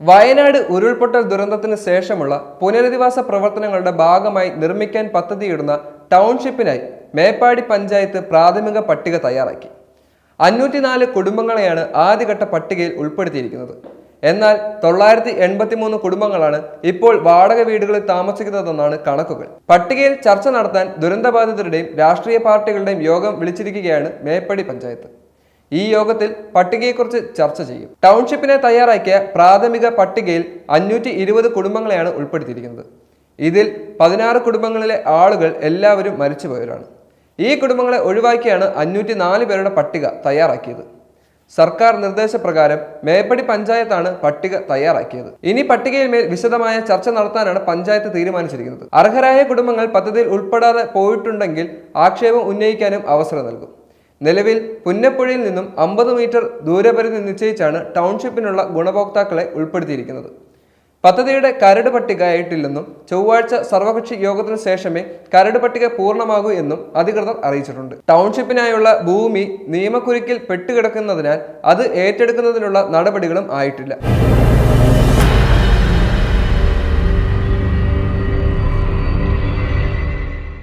വയനാട് ഉരുൾപൊട്ടൽ ദുരന്തത്തിന് ശേഷമുള്ള പുനരധിവാസ പ്രവർത്തനങ്ങളുടെ ഭാഗമായി നിർമ്മിക്കാൻ പദ്ധതിയിടുന്ന ടൗൺഷിപ്പിനായി മേപ്പാടി പഞ്ചായത്ത് പ്രാഥമിക പട്ടിക തയ്യാറാക്കി. അഞ്ഞൂറ്റിനാല് കുടുംബങ്ങളെയാണ് ആദ്യഘട്ട പട്ടികയിൽ ഉൾപ്പെടുത്തിയിരിക്കുന്നത്. എന്നാൽ തൊള്ളായിരത്തി എൺപത്തി മൂന്ന് കുടുംബങ്ങളാണ് ഇപ്പോൾ വാടക വീടുകളിൽ താമസിക്കുന്നതെന്നാണ് കണക്കുകൾ. പട്ടികയിൽ ചർച്ച നടത്താൻ ദുരന്തബാധിതരുടെയും രാഷ്ട്രീയ പാർട്ടികളുടെയും യോഗം വിളിച്ചിരിക്കുകയാണ് മേപ്പടി പഞ്ചായത്ത്. ഈ യോഗത്തിൽ പട്ടികയെക്കുറിച്ച് ചർച്ച ചെയ്യും. ടൗൺഷിപ്പിനെ തയ്യാറാക്കിയ പ്രാഥമിക പട്ടികയിൽ അഞ്ഞൂറ്റി ഇരുപത് കുടുംബങ്ങളെയാണ് ഉൾപ്പെടുത്തിയിരിക്കുന്നത്. ഇതിൽ പതിനാറ് കുടുംബങ്ങളിലെ ആളുകൾ എല്ലാവരും മരിച്ചുപോയവരാണ്. ഈ കുടുംബങ്ങളെ ഒഴിവാക്കിയാണ് അഞ്ഞൂറ്റി നാല് പേരുടെ പട്ടിക തയ്യാറാക്കിയത്. സർക്കാർ നിർദ്ദേശപ്രകാരം മേപ്പടി പഞ്ചായത്താണ് പട്ടിക തയ്യാറാക്കിയത്. ഇനി പട്ടികയിൽ മേൽ വിശദമായ ചർച്ച നടത്താനാണ് പഞ്ചായത്ത് തീരുമാനിച്ചിരിക്കുന്നത്. അർഹരായ കുടുംബങ്ങൾ പദ്ധതിയിൽ ഉൾപ്പെടാതെ പോയിട്ടുണ്ടെങ്കിൽ ആക്ഷേപം ഉന്നയിക്കാനും അവസരം നൽകും. നിലവിൽ പുന്നപ്പുഴയിൽ നിന്നും അമ്പത് മീറ്റർ ദൂരപരിധി നിശ്ചയിച്ചാണ് ടൗൺഷിപ്പിനുള്ള ഗുണഭോക്താക്കളെ ഉൾപ്പെടുത്തിയിരിക്കുന്നത്. പദ്ധതിയുടെ കരട് പട്ടിക ആയിട്ടില്ലെന്നും ചൊവ്വാഴ്ച സർവകക്ഷി യോഗത്തിന് ശേഷമേ കരട് പട്ടിക പൂർണമാകൂ എന്നും അധികൃതർ അറിയിച്ചിട്ടുണ്ട്. ടൗൺഷിപ്പിനായുള്ള ഭൂമി നിയമക്കുരുക്കിൽ പെട്ടുകിടക്കുന്നതിനാൽ അത് ഏറ്റെടുക്കുന്നതിനുള്ള നടപടികളും ആയിട്ടില്ല.